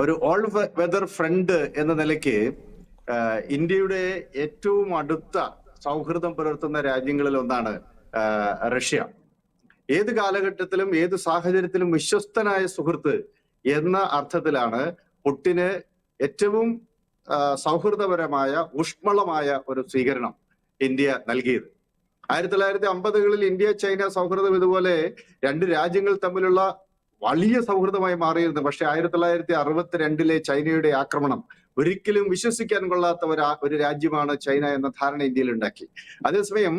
ഒരു all weather friend എന്ന നിലയ്ക്ക് ഇന്ത്യയുടെ ഏറ്റവും അടുത്ത സൗഹൃദം പുലർത്തുന്ന രാജ്യങ്ങളിൽ ഒന്നാണ് റഷ്യ. ഏത് കാലഘട്ടത്തിലും ഏത് സാഹചര്യത്തിലും വിശ്വസ്തനായ സുഹൃത്ത് എന്ന അർത്ഥത്തിലാണ് പുട്ടിന് ഏറ്റവും സൗഹൃദപരമായ ഊഷ്മളമായ ഒരു സ്വീകരണം ഇന്ത്യ നൽകിയത്. ആയിരത്തി തൊള്ളായിരത്തി അമ്പതുകളിൽ ഇന്ത്യ ചൈന സൗഹൃദം ഇതുപോലെ രണ്ട് രാജ്യങ്ങൾ തമ്മിലുള്ള വലിയ സൗഹൃദമായി മാറിയിരുന്നു. പക്ഷെ ആയിരത്തി തൊള്ളായിരത്തി അറുപത്തിരണ്ടിലെ ചൈനയുടെ ആക്രമണം ഒരിക്കലും വിശ്വസിക്കാൻ കൊള്ളാത്ത ഒരു ഒരു രാജ്യമാണ് ചൈന എന്ന ധാരണ ഇന്ത്യയിൽ ഉണ്ടാക്കി. അതേസമയം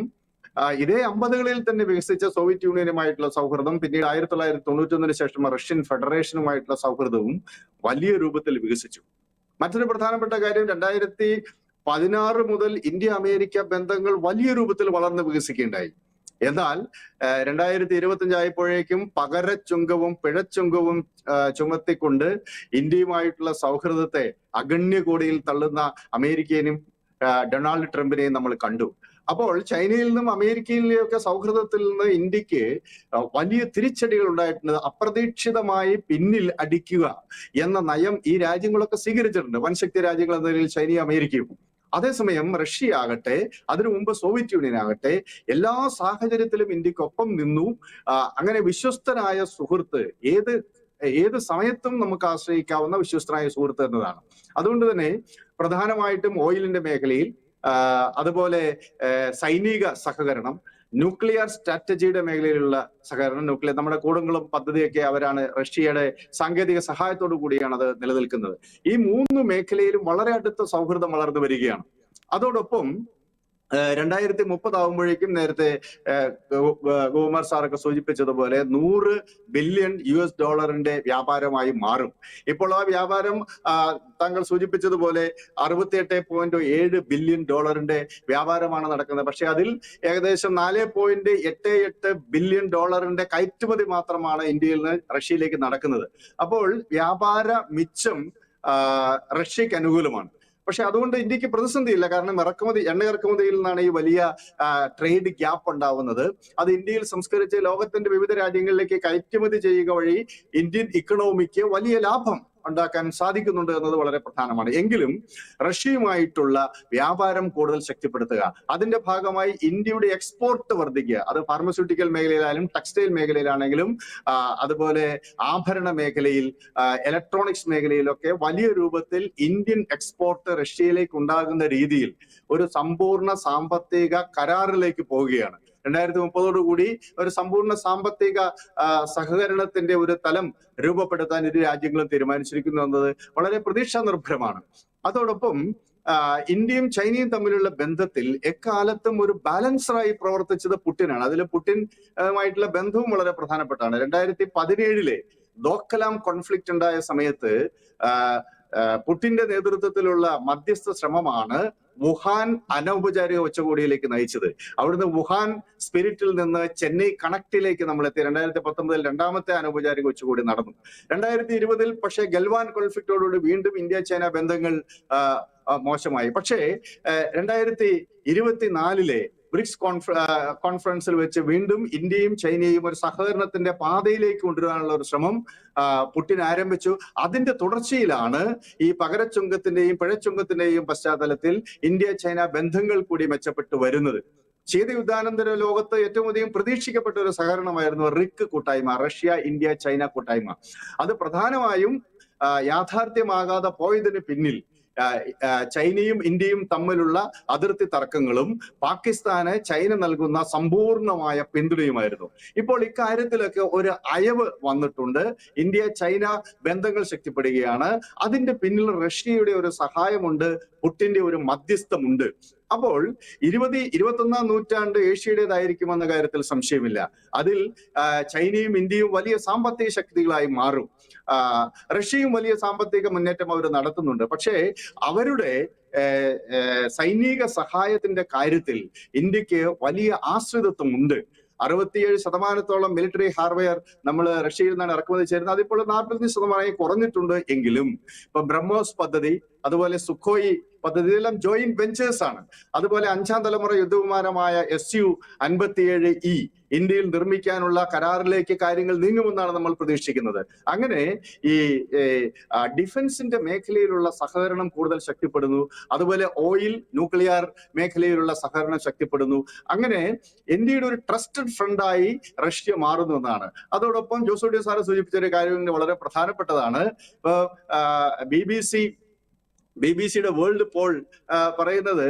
ഇതേ അമ്പതുകളിൽ തന്നെ വികസിച്ച സോവിയറ്റ് യൂണിയനുമായിട്ടുള്ള സൗഹൃദം പിന്നീട് ആയിരത്തി തൊള്ളായിരത്തി തൊണ്ണൂറ്റൊന്നിന് ശേഷം റഷ്യൻ ഫെഡറേഷനുമായിട്ടുള്ള സൗഹൃദവും വലിയ രൂപത്തിൽ വികസിച്ചു. മറ്റൊരു പ്രധാനപ്പെട്ട കാര്യം രണ്ടായിരത്തി പതിനാറ് മുതൽ ഇന്ത്യ അമേരിക്ക ബന്ധങ്ങൾ വലിയ രൂപത്തിൽ വളർന്ന് വികസിക്കുകയുണ്ടായി. എന്നാൽ രണ്ടായിരത്തി ഇരുപത്തി ആയപ്പോഴേക്കും പകരച്ചുങ്കവും പിഴച്ചുങ്കവും ചുമത്തിക്കൊണ്ട് ഇന്ത്യയുമായിട്ടുള്ള സൗഹൃദത്തെ അഗണ്യ കോടിയിൽ തള്ളുന്ന അമേരിക്കയെയും ഡൊണാൾഡ് ട്രംപിനെയും നമ്മൾ കണ്ടു. അപ്പോൾ ചൈനയിൽ നിന്നും അമേരിക്കയിലെയൊക്കെ സൗഹൃദത്തിൽ നിന്ന് ഇന്ത്യയ്ക്ക് വലിയ തിരിച്ചടികൾ ഉണ്ടായിട്ടുണ്ട്. അപ്രതീക്ഷിതമായി പിന്നിൽ അടിക്കുക എന്ന നയം ഈ രാജ്യങ്ങളൊക്കെ സ്വീകരിച്ചിട്ടുണ്ട്. വൻശക്തി രാജ്യങ്ങൾ എന്ന നിലയിൽ ചൈനയും അമേരിക്കയും. അതേസമയം റഷ്യ ആകട്ടെ അതിനു മുമ്പ് സോവിയറ്റ് യൂണിയൻ ആകട്ടെ എല്ലാ സാഹചര്യത്തിലും ഇന്ത്യക്കൊപ്പം നിന്നു. അങ്ങനെ വിശ്വസ്തനായ സുഹൃത്ത് ഏത് ഏത് സമയത്തും നമുക്ക് ആശ്രയിക്കാവുന്ന വിശ്വസ്തനായ സുഹൃത്ത് എന്നതാണ്. അതുകൊണ്ട് തന്നെ പ്രധാനമായിട്ടും ഓയിലിന്റെ മേഖലയിൽ അതുപോലെ സൈനിക സഹകരണം ന്യൂക്ലിയർ സ്ട്രാറ്റജിയുടെ മേഖലയിലുള്ള സഹകരണം ന്യൂക്ലിയർ നമ്മുടെ കൂടുങ്ങളും പദ്ധതിയൊക്കെ അവരാണ് റഷ്യയുടെ സാങ്കേതിക സഹായത്തോടു കൂടിയാണ് അത് നിലനിൽക്കുന്നത്. ഈ മൂന്ന് മേഖലയിലും വളരെ അടുത്ത സൗഹൃദം വളർന്നു വരികയാണ്. അതോടൊപ്പം രണ്ടായിരത്തി മുപ്പതാവുമ്പോഴേക്കും നേരത്തെ ഗോമർ സാറൊക്കെ സൂചിപ്പിച്ചതുപോലെ നൂറ് ബില്യൺ യു എസ് ഡോളറിന്റെ വ്യാപാരമായി മാറും. ഇപ്പോൾ ആ വ്യാപാരം താങ്കൾ സൂചിപ്പിച്ചതുപോലെ അറുപത്തിയെട്ട് പോയിന്റ് ഏഴ് ബില്യൺ ഡോളറിന്റെ വ്യാപാരമാണ് നടക്കുന്നത്. പക്ഷെ അതിൽ ഏകദേശം നാല് പോയിന്റ് എട്ട് എട്ട് ബില്യൺ ഡോളറിന്റെ കയറ്റുമതി മാത്രമാണ് ഇന്ത്യയിൽ നിന്ന് റഷ്യയിലേക്ക് നടക്കുന്നത്. അപ്പോൾ വ്യാപാര മിച്ചം റഷ്യക്ക് അനുകൂലമാണ്. പക്ഷെ അതുകൊണ്ട് ഇന്ത്യയ്ക്ക് പ്രതിസന്ധിയില്ല. കാരണം ഇറക്കുമതി എണ്ണ ഇറക്കുമതിയിൽ നിന്നാണ് ഈ വലിയ ട്രേഡ് ഗ്യാപ്പ് ഉണ്ടാവുന്നത്. അത് ഇന്ത്യയിൽ സംസ്കരിച്ച് ലോകത്തിന്റെ വിവിധ രാജ്യങ്ങളിലേക്ക് കയറ്റുമതി ചെയ്യുക വഴി ഇന്ത്യൻ ഇക്കണോമിക്ക് വലിയ ലാഭം ഉണ്ടാക്കാൻ സാധിക്കുന്നുണ്ട് എന്നത് വളരെ പ്രധാനമാണ്. എങ്കിലും റഷ്യയുമായിട്ടുള്ള വ്യാപാരം കൂടുതൽ ശക്തിപ്പെടുത്തുക അതിന്റെ ഭാഗമായി ഇന്ത്യയുടെ എക്സ്പോർട്ട് വർദ്ധിക്കുക അത് ഫാർമസ്യൂട്ടിക്കൽ മേഖലയിലായാലും ടെക്സ്റ്റൈൽ മേഖലയിലാണെങ്കിലും അതുപോലെ ആഭരണ മേഖലയിൽ ഇലക്ട്രോണിക്സ് മേഖലയിലൊക്കെ വലിയ രൂപത്തിൽ ഇന്ത്യൻ എക്സ്പോർട്ട് റഷ്യയിലേക്ക് ഉണ്ടാകുന്ന രീതിയിൽ ഒരു സമ്പൂർണ സാമ്പത്തിക കരാറിലേക്ക് പോവുകയാണ്. രണ്ടായിരത്തി മുപ്പതോടുകൂടി ഒരു സമ്പൂർണ സാമ്പത്തിക സഹകരണത്തിന്റെ ഒരു തലം രൂപപ്പെടുത്താൻ ഇരു രാജ്യങ്ങളും തീരുമാനിച്ചിരിക്കുന്നു എന്നത് വളരെ പ്രതീക്ഷാ നിർഭരമാണ് അതോടൊപ്പം ഇന്ത്യയും ചൈനയും തമ്മിലുള്ള ബന്ധത്തിൽ എക്കാലത്തും ഒരു ബാലൻസറായി പ്രവർത്തിച്ചത് പുട്ടിനാണ്. അതിൽ പുട്ടിനുമായിട്ടുള്ള ബന്ധവും വളരെ പ്രധാനപ്പെട്ടാണ് രണ്ടായിരത്തി പതിനേഴിലെ ദോക്കലാം കോൺഫ്ലിക്റ്റ് ഉണ്ടായ സമയത്ത് പുട്ടിന്റെ നേതൃത്വത്തിലുള്ള മധ്യസ്ഥ ശ്രമമാണ് വുഹാൻ അനൗപചാരിക ഉച്ചകോടിയിലേക്ക് നയിച്ചത്. അവിടുന്ന് വുഹാൻ സ്പിരിറ്റിൽ നിന്ന് ചെന്നൈ കണക്റ്റിലേക്ക് നമ്മൾ എത്തി രണ്ടായിരത്തി പത്തൊമ്പതിൽ രണ്ടാമത്തെ അനൗപചാരിക ഉച്ചകോടി നടന്നു. രണ്ടായിരത്തി ഇരുപതിൽ പക്ഷേ ഗൽവാൻ കോൺഫ്ലിക്റ്റോടുകൂടി വീണ്ടും ഇന്ത്യ ചൈന ബന്ധങ്ങൾ മോശമായി. പക്ഷേ രണ്ടായിരത്തി ഇരുപത്തിനാലിലെ ബ്രിക്സ് കോൺഫ കോൺഫറൻസിൽ വെച്ച് വീണ്ടും ഇന്ത്യയും ചൈനയും ഒരു സഹകരണത്തിന്റെ പാതയിലേക്ക് കൊണ്ടുവരാനുള്ള ഒരു ശ്രമം പുടിൻ ആരംഭിച്ചു. അതിന്റെ തുടർച്ചയിലാണ് ഈ പകരച്ചുങ്കത്തിന്റെയും പിഴച്ചുങ്കത്തിന്റെയും പശ്ചാത്തലത്തിൽ ഇന്ത്യ ചൈന ബന്ധങ്ങൾ കൂടി മെച്ചപ്പെട്ടു വരുന്നത്. ശീതയുദ്ധാനന്തര ലോകത്ത് ഏറ്റവും അധികം പ്രതീക്ഷിക്കപ്പെട്ട ഒരു സഹകരണമായിരുന്നു റിക്ക് കൂട്ടായ്മ റഷ്യ ഇന്ത്യ ചൈന കൂട്ടായ്മ. അത് പ്രധാനമായും യാഥാർത്ഥ്യമാകാതെ പോയതിന് പിന്നിൽ ചൈനയും ഇന്ത്യയും തമ്മിലുള്ള അതിർത്തി തർക്കങ്ങളും പാകിസ്ഥാന് ചൈന നൽകുന്ന സമ്പൂർണമായ പിന്തുണയുമായിരുന്നു. ഇപ്പോൾ ഇക്കാര്യത്തിലൊക്കെ ഒരു അയവ് വന്നിട്ടുണ്ട്. ഇന്ത്യ ചൈന ബന്ധങ്ങൾ ശക്തിപ്പെടുകയാണ്. അതിന്റെ പിന്നിൽ റഷ്യയുടെ ഒരു സഹായമുണ്ട് പുട്ടിന്റെ ഒരു മധ്യസ്ഥമുണ്ട്. അപ്പോൾ ഇരുപത് ഇരുപത്തൊന്നാം നൂറ്റാണ്ട് ഏഷ്യയുടേതായിരിക്കുമെന്ന കാര്യത്തിൽ സംശയമില്ല. അതിൽ ചൈനയും ഇന്ത്യയും വലിയ സാമ്പത്തിക ശക്തികളായി മാറും. റഷ്യയും വലിയ സാമ്പത്തിക മുന്നേറ്റം അവർ നടത്തുന്നുണ്ട്. പക്ഷേ അവരുടെ സൈനിക സഹായത്തിന്റെ കാര്യത്തിൽ ഇന്ത്യയ്ക്ക് വലിയ ആശ്രിതത്വം ഉണ്ട് അറുപത്തിയേഴ് ശതമാനത്തോളം മിലിറ്ററി ഹാർഡ്വെയർ നമ്മൾ റഷ്യയിൽ നിന്നാണ് ഇറക്കുമതി ചെയ്യുന്നത് അതിപ്പോൾ നാൽപ്പത്തഞ്ച് ശതമാനമായി കുറഞ്ഞിട്ടുണ്ട് എങ്കിലും ഇപ്പൊ ബ്രഹ്മോസ് പദ്ധതി അതുപോലെ സുഖോയി പദ്ധതി ഇതെല്ലാം ജോയിന്റ് വെഞ്ചേഴ്സ് ആണ്. അതുപോലെ അഞ്ചാം തലമുറ യുദ്ധവിമാനമായ എസ് യു അൻപത്തിയേഴ് ഇ ഇന്ത്യയിൽ നിർമ്മിക്കാനുള്ള കരാറിലേക്ക് കാര്യങ്ങൾ നീങ്ങുമെന്നാണ് നമ്മൾ പ്രതീക്ഷിക്കുന്നത്. അങ്ങനെ ഈ ഡിഫൻസിന്റെ മേഖലയിലുള്ള സഹകരണം കൂടുതൽ ശക്തിപ്പെടുന്നു. അതുപോലെ ഓയിൽ ന്യൂക്ലിയർ മേഖലയിലുള്ള സഹകരണം ശക്തിപ്പെടുന്നു. അങ്ങനെ ഇന്ത്യയുടെ ഒരു ട്രസ്റ്റഡ് ഫ്രണ്ടായി റഷ്യ മാറുന്നു എന്നാണ്. അതോടൊപ്പം ജോസോഡിയോ സാറ് സൂചിപ്പിച്ച ഒരു കാര്യം വളരെ പ്രധാനപ്പെട്ടതാണ്. B B C B B സിയുടെ വേൾഡ് പോൾ പറയുന്നത്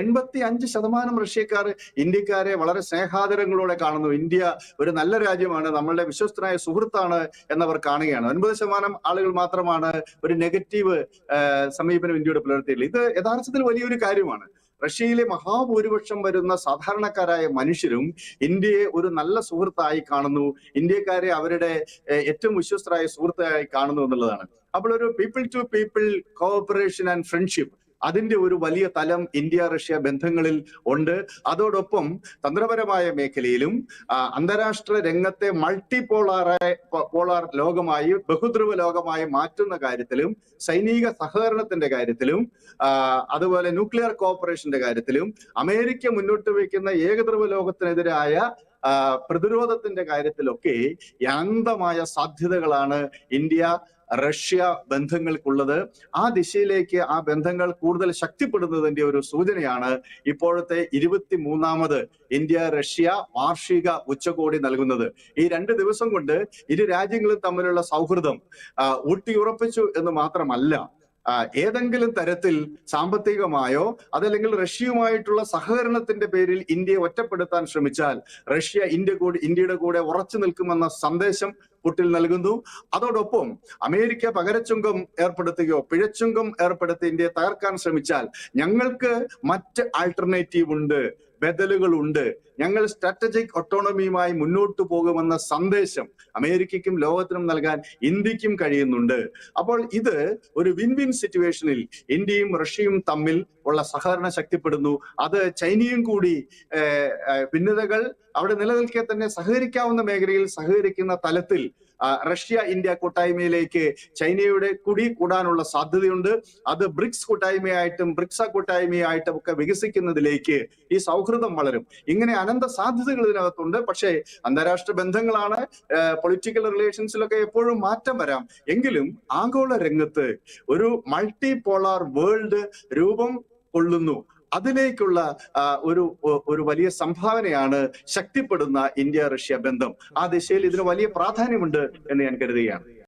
എൺപത്തി അഞ്ച് ശതമാനം റഷ്യക്കാർ ഇന്ത്യക്കാരെ വളരെ സ്നേഹാദരങ്ങളോടെ കാണുന്നു. ഇന്ത്യ ഒരു നല്ല രാജ്യമാണ് നമ്മളുടെ വിശ്വസ്തനായ സുഹൃത്താണ് എന്നവർ കാണുകയാണ്. ഒൻപത് ശതമാനം ആളുകൾ മാത്രമാണ് ഒരു നെഗറ്റീവ് സമീപനം ഇന്ത്യയോട് പുലർത്തിയിട്ടുള്ളത്. ഇത് യഥാർത്ഥത്തിൽ വലിയൊരു കാര്യമാണ്. റഷ്യയിലെ മഹാഭൂരിപക്ഷം വരുന്ന സാധാരണക്കാരായ മനുഷ്യരും ഇന്ത്യയെ ഒരു നല്ല സുഹൃത്തായി കാണുന്നു. ഇന്ത്യക്കാരെ അവരുടെ ഏറ്റവും വിശ്വസ്തരായ സുഹൃത്തായി കാണുന്നു എന്നുള്ളതാണ്. അപ്പോൾ ഒരു people to people cooperation and friendship അതിന്റെ ഒരു വലിയ തലം ഇന്ത്യ റഷ്യ ബന്ധങ്ങളിൽ ഉണ്ട്. അതോടൊപ്പം തന്ത്രപരമായ മേഖലയിലും അന്താരാഷ്ട്ര രംഗത്തെ മൾട്ടിപോളാറായ പോളാർ ലോകമായി ബഹുധ്രുവ ലോകമായി മാറ്റുന്ന കാര്യത്തിലും സൈനിക സഹകരണത്തിന്റെ കാര്യത്തിലും അതുപോലെ ന്യൂക്ലിയർ കോഓപ്പറേഷന്റെ കാര്യത്തിലും അമേരിക്ക മുന്നോട്ട് വയ്ക്കുന്ന ഏകധ്രുവ ലോകത്തിനെതിരായ പ്രതിരോധത്തിന്റെ കാര്യത്തിലൊക്കെ അനന്തമായ സാധ്യതകളാണ് ഇന്ത്യ റഷ്യ ബന്ധങ്ങൾക്കുള്ളത്. ആ ദിശയിലേക്ക് ആ ബന്ധങ്ങൾ കൂടുതൽ ശക്തിപ്പെടുന്നതിന്റെ ഒരു സൂചനയാണ് ഇപ്പോഴത്തെ ഇരുപത്തി മൂന്നാമത് ഇന്ത്യ റഷ്യ വാർഷിക ഉച്ചകോടി നൽകുന്നത്. ഈ രണ്ട് ദിവസം കൊണ്ട് ഇരു രാജ്യങ്ങളും തമ്മിലുള്ള സൗഹൃദം ഊട്ടിയുറപ്പിച്ചു എന്ന് മാത്രമല്ല ഏതെങ്കിലും തരത്തിൽ സാമ്പത്തികമായോ അതല്ലെങ്കിൽ റഷ്യയുമായിട്ടുള്ള സഹകരണത്തിന്റെ പേരിൽ ഇന്ത്യയെ ഒറ്റപ്പെടുത്താൻ ശ്രമിച്ചാൽ റഷ്യ ഇന്ത്യ കൂടി ഇന്ത്യയുടെ കൂടെ ഉറച്ചു നിൽക്കുമെന്ന സന്ദേശം പുട്ടിൽ നൽകുന്നു. അതോടൊപ്പം അമേരിക്ക പകരച്ചുങ്കം ഏർപ്പെടുത്തുകയോ പിഴച്ചുങ്കം ഏർപ്പെടുത്തി ഇന്ത്യയെ തകർക്കാൻ ശ്രമിച്ചാൽ ഞങ്ങൾക്ക് മറ്റ് ആൾട്ടർനേറ്റീവ് ഉണ്ട്. ബദലുകളുണ്ട്. ഞങ്ങൾ സ്ട്രാറ്റജിക് ഒട്ടോണമിയുമായി മുന്നോട്ട് പോകുമെന്ന സന്ദേശം അമേരിക്കയ്ക്കും ലോകത്തിനും നൽകാൻ ഇന്ത്യക്കും കഴിയുന്നുണ്ട്. അപ്പോൾ ഇത് ഒരു വിൻ വിൻ സിറ്റുവേഷനിൽ ഇന്ത്യയും റഷ്യയും തമ്മിൽ ഉള്ള സഹകരണം ശക്തിപ്പെടുന്നു. അത് ചൈനയും കൂടി ഭിന്നതകൾ അവിടെ നിലനിൽക്കെ തന്നെ സഹകരിക്കാവുന്ന മേഖലയിൽ സഹകരിക്കുന്ന തലത്തിൽ റഷ്യ ഇന്ത്യ കൂട്ടായ്മയിലേക്ക് ചൈനയുടെ കുടി കൂടാനുള്ള സാധ്യതയുണ്ട്. അത് ബ്രിക്സ് കൂട്ടായ്മയായിട്ടും ബ്രിക്സ കൂട്ടായ്മയായിട്ടും ഒക്കെ വികസിക്കുന്നതിലേക്ക് ഈ സൗഹൃദം വളരും. ഇങ്ങനെ അനന്ത സാധ്യതകൾ ഇതിനകത്തുണ്ട്. പക്ഷേ അന്താരാഷ്ട്ര ബന്ധങ്ങളാണ് പൊളിറ്റിക്കൽ റിലേഷൻസിലൊക്കെ എപ്പോഴും മാറ്റം വരാം. എങ്കിലും ആഗോള രംഗത്ത് ഒരു മൾട്ടി പോളാർ വേൾഡ് രൂപം കൊള്ളുന്നു. അതിലേക്കുള്ള ഒരു ഒരു വലിയ സംഭാവനയാണ് ശക്തിപ്പെടുന്ന ഇന്ത്യ റഷ്യ ബന്ധം. ആ ദിശയിൽ ഇതിന് വലിയ പ്രാധാന്യമുണ്ട് എന്ന് ഞാൻ കരുതുകയാണ്.